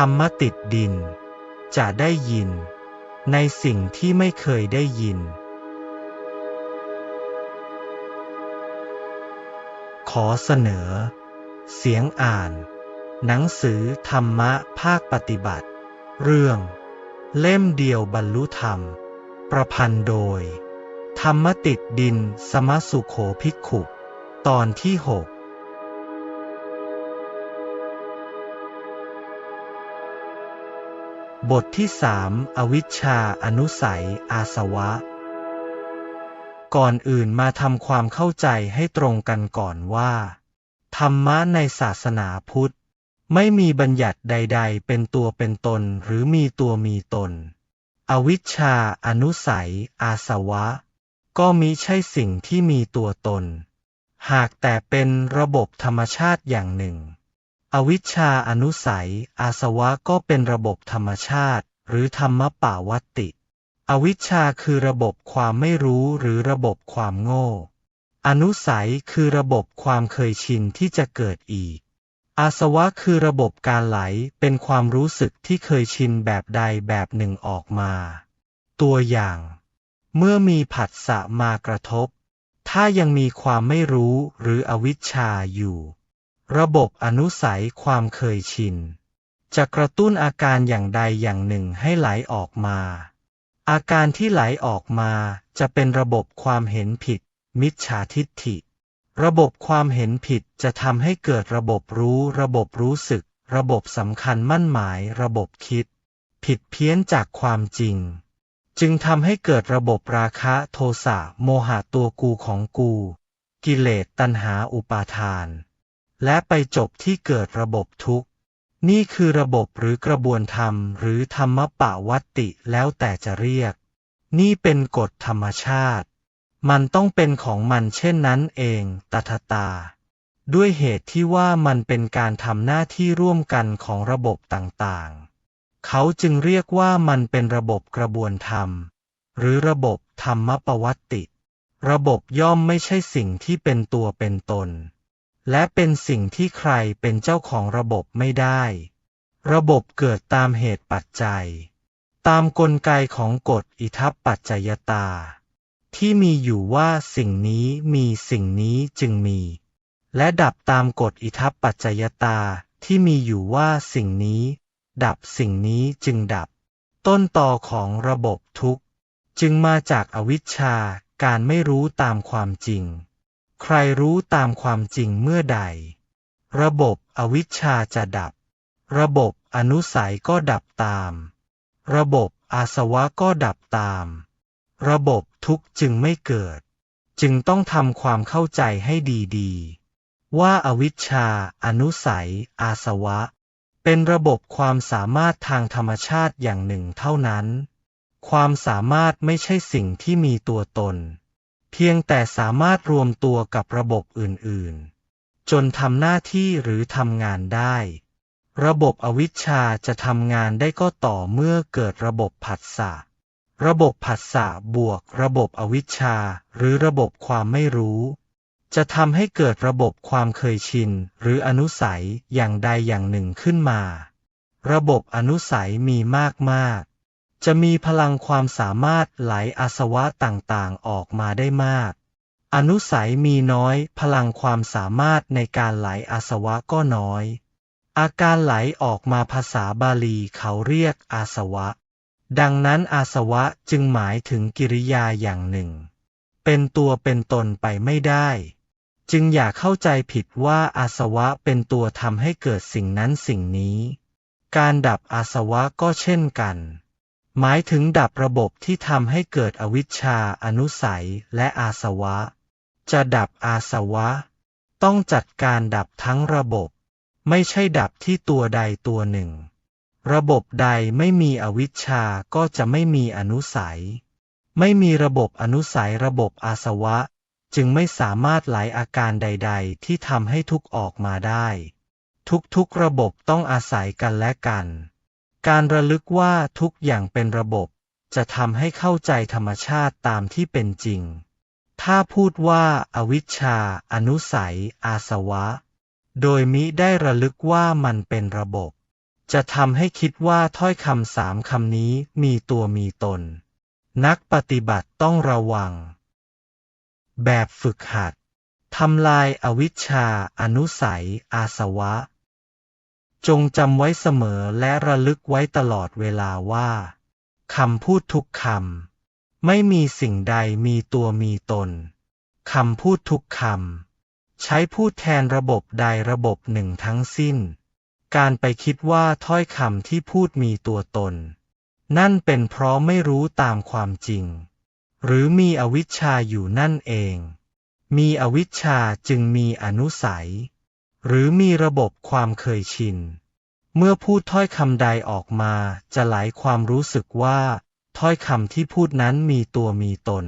ธรรมติดดิน จะได้ยิน ในสิ่งที่ไม่เคยได้ยิน ขอเสนอ เสียงอ่าน หนังสือธรรมะภาคปฏิบัติ เรื่อง เล่มเดียวบรรลุธรรม ประพันธ์โดย ธรรมติดดินสมสุโขภิกขุ ตอนที่หก บทที่สามอวิชชาอนุสัย อาสวะ ก่อนอื่นมาทำความเข้าใจให้ตรงกันก่อนว่า ธรรมะในศาสนาพุทธ ไม่มีบัญญัติใด ๆ เป็นตัวเป็นตนหรือมีตัวมีตน อวิชชาอนุสัย อาสวะ ก็มิใช่สิ่งที่มีตัวตน หากแต่เป็นระบบธรรมชาติอย่างหนึ่ง อวิชชาอนุสัย อาสวะก็เป็นระบบธรรมชาติ หรือธรรมป่าวัตติ อวิชชาคือระบบความไม่รู้หรือระบบความโง่ อนุสัยคือระบบความเคยชินที่จะเกิดอีก อาสวะคือระบบการไหลเป็นความรู้สึกที่เคยชินแบบใดแบบหนึ่งออกมา ตัวอย่าง เมื่อมีผัสสะมากระทบ ถ้ายังมีความไม่รู้หรืออวิชชาอยู่ ระบบอนุสัยความเคยชิน จะกระตุ้นอาการอย่างใดอย่างหนึ่งให้ไหลออกมา อาการที่ไหลออกมาจะเป็นระบบความเห็นผิด มิจฉาทิฏฐิ ระบบความเห็นผิดจะทำให้เกิดระบบรู้ ระบบรู้สึก ระบบสำคัญมั่นหมาย ระบบคิด ผิดเพี้ยนจากความจริง จึงทำให้เกิดระบบราคะโทสะโมหะตัวกูของกู กิเลสตัณหาอุปาทาน และไปจบที่เกิดระบบทุกข์ นี่คือระบบหรือกระบวนธรรม หรือธรรมปะวัตติแล้วแต่จะเรียก นี่เป็นกฎธรรมชาติ มันต้องเป็นของมันเช่นนั้นเองตถตา ด้วยเหตุที่ว่ามันเป็นการทำหน้าที่ร่วมกันของระบบต่างๆ เขาจึงเรียกว่ามันเป็นระบบกระบวนธรรม หรือระบบธรรมปวัตติ ระบบย่อมไม่ใช่สิ่งที่เป็นตัวเป็นตน และเป็นสิ่งที่ใครเป็นเจ้าของระบบไม่ได้ ระบบเกิดตามเหตุปัจจัย ตามกลไกของกฎอิทัปปัจจยตา ที่มีอยู่ว่าสิ่งนี้มีสิ่งนี้จึงมี และดับตามกฎอิทัปปัจจยตาที่มีอยู่ว่าสิ่งนี้ ดับสิ่งนี้จึงดับ ต้นตอของระบบทุกข์ จึงมาจากอวิชชาการไม่รู้ตามความจริง ใครรู้ตามความจริงเมื่อใด ระบบอวิชชาจะดับ ระบบอนุสัยก็ดับตาม ระบบอาสวะก็ดับตาม ระบบทุกข์จึงไม่เกิด จึงต้องทำความเข้าใจให้ดีๆ ว่าอาวิชชา อนุสัย อาสวะ เป็นระบบความสามารถทางธรรมชาติอย่างหนึ่งเท่านั้น ความสามารถไม่ใช่สิ่งที่มีตัวตน พียงแต่สามารถรวมตัวกับระบบอื่น ๆ จนทำหน้าที่หรือทำงานได้ ระบบอวิชชาจะทำงานได้ก็ต่อเมื่อเกิดระบบผัสสะ ระบบผัสสะบวกระบบอวิชชา หรือระบบความไม่รู้ จะทำให้เกิดระบบความเคยชิน หรืออนุสัยอย่างใดอย่างหนึ่งขึ้นมา ระบบอนุสัยมีมากมาก จะมีพลังความสามารถไหลอาสวะต่างๆ ออกมาได้มาก อนุสัยมีน้อย พลังความสามารถในการไหลอาสวะก็น้อย อาการไหลออกมาภาษาบาลีเขาเรียกอาสวะ ดังนั้นอาสวะจึงหมายถึงกิริยาอย่างหนึ่ง เป็นตัวเป็นตนไปไม่ได้ จึงอย่าเข้าใจผิดว่าอาสวะเป็นตัวทำให้เกิดสิ่งนั้นสิ่งนี้ การดับอาสวะก็เช่นกัน หมายถึงดับระบบที่ทำให้เกิดอวิชชา อนุสัย และอาสวะ จะดับอาสวะ ต้องจัดการดับทั้งระบบ ไม่ใช่ดับที่ตัวใดตัวหนึ่ง ระบบใดไม่มีอวิชชาก็จะไม่มีอนุสัย ไม่มีระบบอนุสัยระบบอาสวะ จึงไม่สามารถไหลอาการใด ๆ ที่ทำให้ทุกออกมาได้ ทุกๆระบบต้องอาศัยกันและกัน การระลึกว่าทุกอย่างเป็นระบบ จะทำให้เข้าใจธรรมชาติตามที่เป็นจริง ถ้าพูดว่าอาวิชชา อนุสัย อาสวะ โดยมิได้ระลึกว่ามันเป็นระบบ จะทำให้คิดว่าถ้อยคำสามคำนี้มีตัวมีตน นักปฏิบัติต้องระวัง แบบฝึกหัดทำลายอวิชชา อนุสัย อาสวะ จงจำไว้เสมอและระลึกไว้ตลอดเวลาว่าคำพูดทุกคำไม่มีสิ่งใดมีตัวมีตนคำพูดทุกคำใช้พูดแทนระบบใดระบบหนึ่งทั้งสิ้น การไปคิดว่าถ้อยคำที่พูดมีตัวตน นั่นเป็นเพราะไม่รู้ตามความจริง หรือมีอวิชชาอยู่นั่นเอง มีอวิชชาจึงมีอนุสัย หรือมีระบบความเคยชิน เมื่อพูดถ้อยคำใดออกมาจะไหลความรู้สึกว่า ถ้อยคำที่พูดนั้นมีตัวมีตน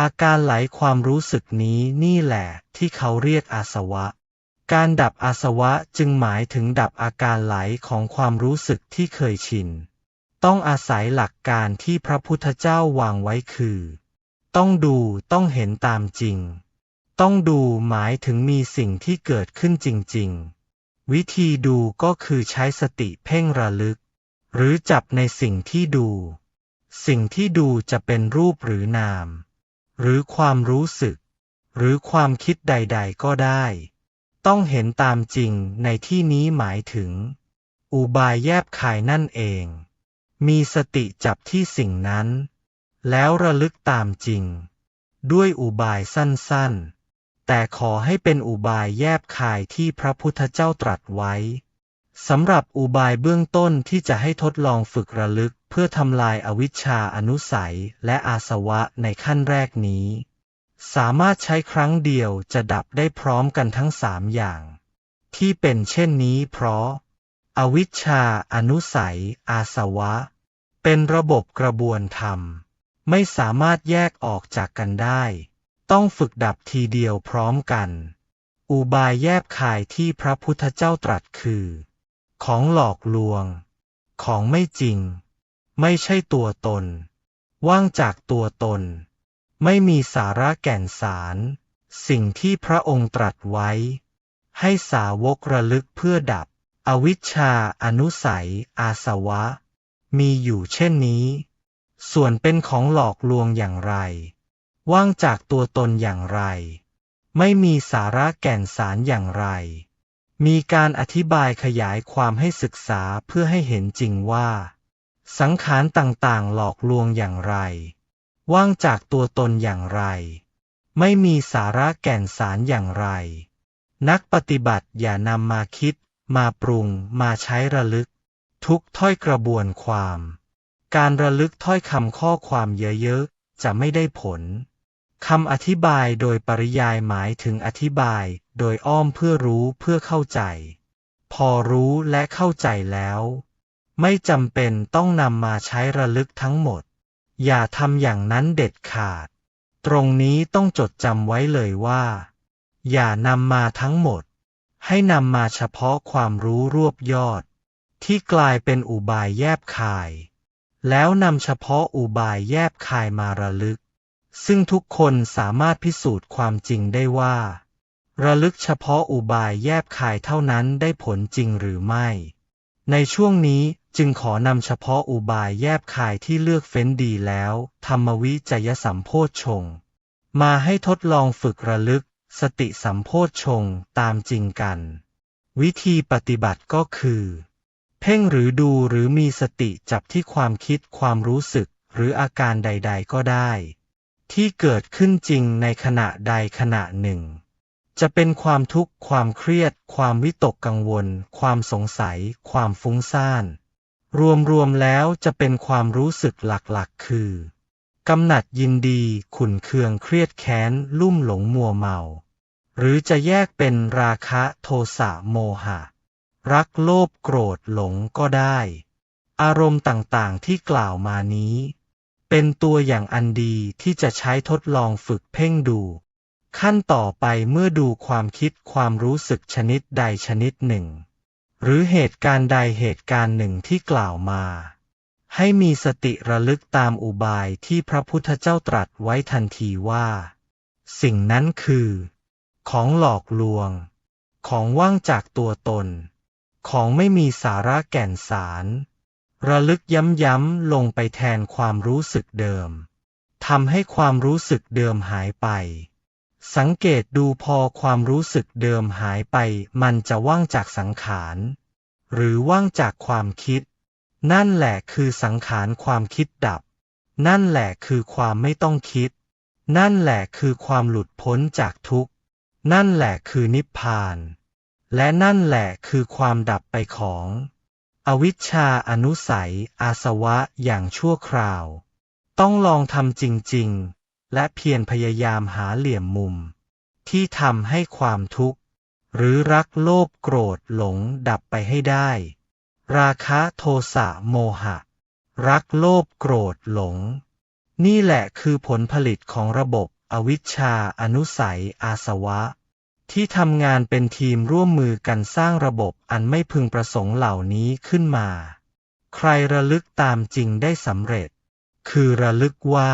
อาการไหลความรู้สึกนี้นี่แหละที่เขาเรียกอาสวะ การดับอาสวะจึงหมายถึงดับอาการไหลของความรู้สึกที่เคยชิน ต้องอาศัยหลักการที่พระพุทธเจ้าวางไว้คือ ต้องดูต้องเห็นตามจริง ต้องดูหมายถึงมีสิ่งที่เกิดขึ้นจริง ๆ วิธีดูก็คือใช้สติเพ่งระลึก หรือจับในสิ่งที่ดู สิ่งที่ดูจะเป็นรูปหรือนาม หรือความรู้สึก หรือความคิดใด ๆ ก็ได้ ต้องเห็นตามจริงในที่นี้หมายถึง อุบายแยบคายนั่นเอง มีสติจับที่สิ่งนั้น แล้วระลึกตามจริงด้วยอุบายสั้นๆ แต่ขอให้เป็นอุบายแยบคายที่พระพุทธเจ้าตรัสไว้สำหรับอุบายเบื้องต้นที่จะให้ทดลองฝึกระลึกเพื่อทำลายอวิชชาอนุสัยและอาสวะในขั้นแรกนี้ สามารถใช้ครั้งเดียวจะดับได้พร้อมกันทั้งสามอย่าง ที่เป็นเช่นนี้เพราะ อวิชชาอนุสัย อาสวะ เป็นระบบกระบวนธรรม ไม่สามารถแยกออกจากกันได้ ต้องฝึกดับทีเดียวพร้อมกัน อุบายแยบคายที่พระพุทธเจ้าตรัสคือ ของหลอกลวง ของไม่จริง ไม่ใช่ตัวตน ว่างจากตัวตน ไม่มีสาระแก่นสาร สิ่งที่พระองค์ตรัสไว้ ให้สาวกระลึกเพื่อดับ อวิชชาอนุสัย อาสวะ มีอยู่เช่นนี้ ส่วนเป็นของหลอกลวงอย่างไร ว่างจากตัวตนอย่างไร ไม่มีสาระแก่นสารอย่างไร มีการอธิบายขยายความให้ศึกษาเพื่อให้เห็นจริงว่า สังขารต่างๆ หลอกลวงอย่างไร ว่างจากตัวตนอย่างไร ไม่มีสาระแก่นสารอย่างไร นักปฏิบัติอย่านำมาคิด มาปรุง มาใช้ระลึก ทุกถ้อยกระบวนความ การระลึกถ้อยคำข้อความเยอะๆจะไม่ได้ผล คำอธิบายโดยปริยายหมายถึงอธิบายโดยอ้อมเพื่อรู้เพื่อเข้าใจ พอรู้และเข้าใจแล้ว ไม่จำเป็นต้องนำมาใช้ระลึกทั้งหมด อย่าทำอย่างนั้นเด็ดขาด ตรงนี้ต้องจดจำไว้เลยว่า อย่านำมาทั้งหมด ให้นำมาเฉพาะความรู้รวบยอด ที่กลายเป็นอุบายแยบคาย แล้วนำเฉพาะอุบายแยบคายมาระลึก ซึ่งทุกคนสามารถพิสูจน์ความจริงได้ว่า ระลึกเฉพาะอุบายแยบคายเท่านั้นได้ผลจริงหรือไม่ ในช่วงนี้จึงขอนำเฉพาะอุบายแยบคายที่เลือกเฟ้นดีแล้ว ธรรมวิจยสัมโพชฌงมาให้ทดลองฝึกระลึก สติสัมโพชฌงตามจริงกัน วิธีปฏิบัติก็คือ เพ่งหรือดูหรือมีสติจับที่ความคิดความรู้สึกหรืออาการใด ๆ ก็ได้ ที่เกิดขึ้นจริงในขณะใดขณะหนึ่ง จะเป็นความทุกข์ความเครียด ความวิตกกังวล ความสงสัย ความฟุ้งซ่าน รวมๆแล้วจะเป็นความรู้สึกหลักๆ คือกำหนัดยินดีขุนเคืองเครียดแค้น ลุ่มหลงมัวเมา หรือจะแยกเป็นราคะโทสะโมหะ รักโลภโกรธหลงก็ได้ อารมณ์ต่างๆที่กล่าวมานี้ เป็นตัวอย่างอันดีที่จะใช้ทดลองฝึกเพ่งดู ขั้นต่อไปเมื่อดูความคิดความรู้สึกชนิดใดชนิดหนึ่ง หรือเหตุการณ์ใดเหตุการณ์หนึ่งที่กล่าวมา ให้มีสติระลึกตามอุบายที่พระพุทธเจ้าตรัสไว้ทันทีว่า สิ่งนั้นคือ ของหลอกลวง ของว่างจากตัวตน ของไม่มีสาระแก่นสาร ระลึกย้ำๆลงไปแทนความรู้สึกเดิมทำให้ความรู้สึกเดิมหายไป สังเกตดูพอความรู้สึกเดิมหายไป มันจะว่างจากสังขาร หรือว่างจากความคิด นั่นแหละคือสังขารความคิดดับ นั่นแหละคือความไม่ต้องคิด นั่นแหละคือความหลุดพ้นจากทุกข์ นั่นแหละคือนิพพาน และนั่นแหละคือความดับไปของ อวิชชาอนุสัย อาสวะอย่างชั่วคราว ต้องลองทำจริง ๆ และเพียรพยายามหาเหลี่ยมมุม ที่ทำให้ความทุกข์ หรือรักโลภโกรธหลงดับไปให้ได้ ราคะโทสะโมหะ รักโลภโกรธหลง นี่แหละคือผลผลิตของระบบอวิชชาอนุสัยอาสวะ ที่ทำงานเป็นทีมร่วมมือกันสร้างระบบอันไม่พึงประสงค์เหล่านี้ขึ้นมา ใครระลึกตามจริงได้สำเร็จ คือระลึกว่า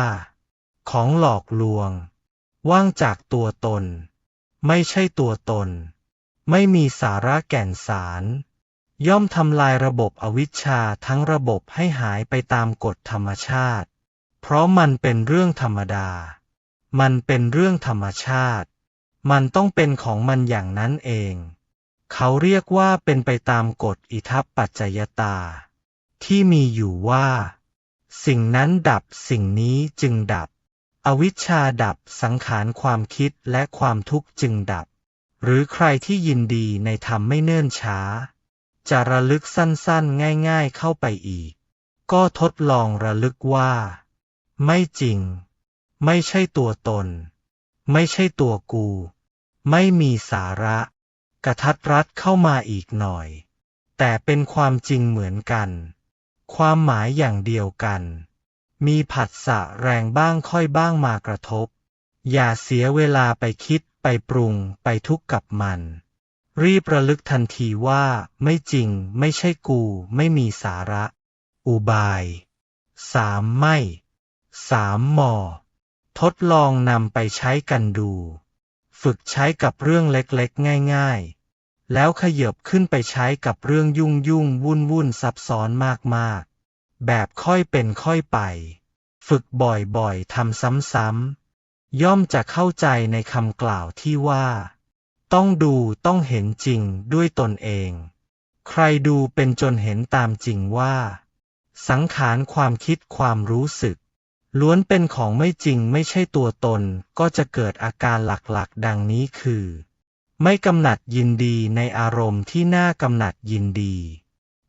ของหลอกลวง ว่างจากตัวตน ไม่ใช่ตัวตน ไม่มีสาระแก่นสาร ย่อมทำลายระบบอวิชชาทั้งระบบให้หายไปตามกฎธรรมชาติ เพราะมันเป็นเรื่องธรรมดา มันเป็นเรื่องธรรมชาติ มันต้องเป็นของมันอย่างนั้นเอง เขาเรียกว่าเป็นไปตามกฎอิทัปปัจจยตา ที่มีอยู่ว่า สิ่งนั้นดับสิ่งนี้จึงดับ อวิชชาดับสังขารความคิดและความทุกข์จึงดับ หรือใครที่ยินดีในธรรมไม่เนิ่นช้า จะระลึกสั้นๆง่าย ๆเข้าไปอีก ก็ทดลองระลึกว่า ไม่จริง ไม่ใช่ตัวตน ไม่ใช่ตัวกู ไม่มีสาระ กระทัดรัดเข้ามาอีกหน่อย แต่เป็นความจริงเหมือนกัน ความหมายอย่างเดียวกัน มีผัสสะแรงบ้างค่อยบ้างมากระทบ อย่าเสียเวลาไปคิดไปปรุงไปทุกข์กับมัน รีบระลึกทันทีว่าไม่จริงไม่ใช่กูไม่มีสาระ อุบายสามไม่สามหมอ ทดลองนำไปใช้กันดู ฝึกใช้กับเรื่องเล็กๆ ง่ายๆ แล้วขยบขึ้นไปใช้กับเรื่องยุ่งยุ่งวุ่นวุ่นซับซ้อนมากๆ แบบค่อยเป็นค่อยไป ฝึกบ่อยๆทำซ้ำๆ ย่อมจะเข้าใจในคำกล่าวที่ว่า ต้องดูต้องเห็นจริงด้วยตนเอง ใครดูเป็นจนเห็นตามจริงว่า สังขารความคิดความรู้สึก ล้วนเป็นของไม่จริงไม่ใช่ตัวตน ก็จะเกิดอาการหลักๆ ดังนี้คือ ไม่กำหนัดยินดีในอารมณ์ที่น่ากำหนัดยินดี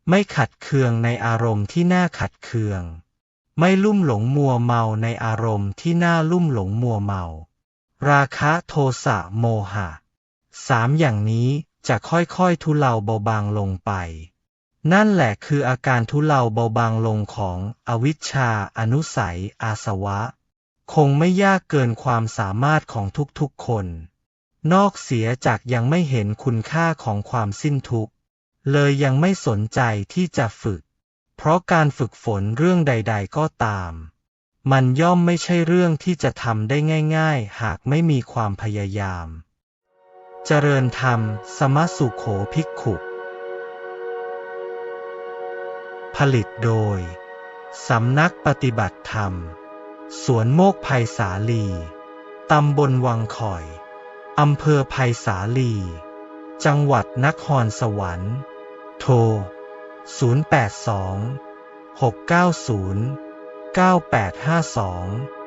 ไม่ขัดเคืองในอารมณ์ที่น่าขัดเคือง ไม่ลุ่มหลงมัวเมาในอารมณ์ที่น่าลุ่มหลงมัวเมา ราคะโทสะโมหะสามอย่างนี้จะค่อยๆทุเลาเบาบางลงไป นั่นแหละคืออาการทุเลาเบาบางลงของอวิชชาอนุสัย อาสวะ คงไม่ยากเกินความสามารถของทุกๆคน นอกเสียจากยังไม่เห็นคุณค่าของความสิ้นทุกข์ เลยยังไม่สนใจที่จะฝึก เพราะการฝึกฝนเรื่องใด ๆ ก็ตาม มันย่อมไม่ใช่เรื่องที่จะทำได้ง่าย ๆ หากไม่มีความพยายาม เจริญธรรม สมสุโขภิกขุ ลิตโดย สำนักปฏิบัติธรรม สวนโมกภัยสาลี ตำบลวังคอย อำเภอภัยสาลี จังหวัดนครสวรรค์ โทร 082 690 9852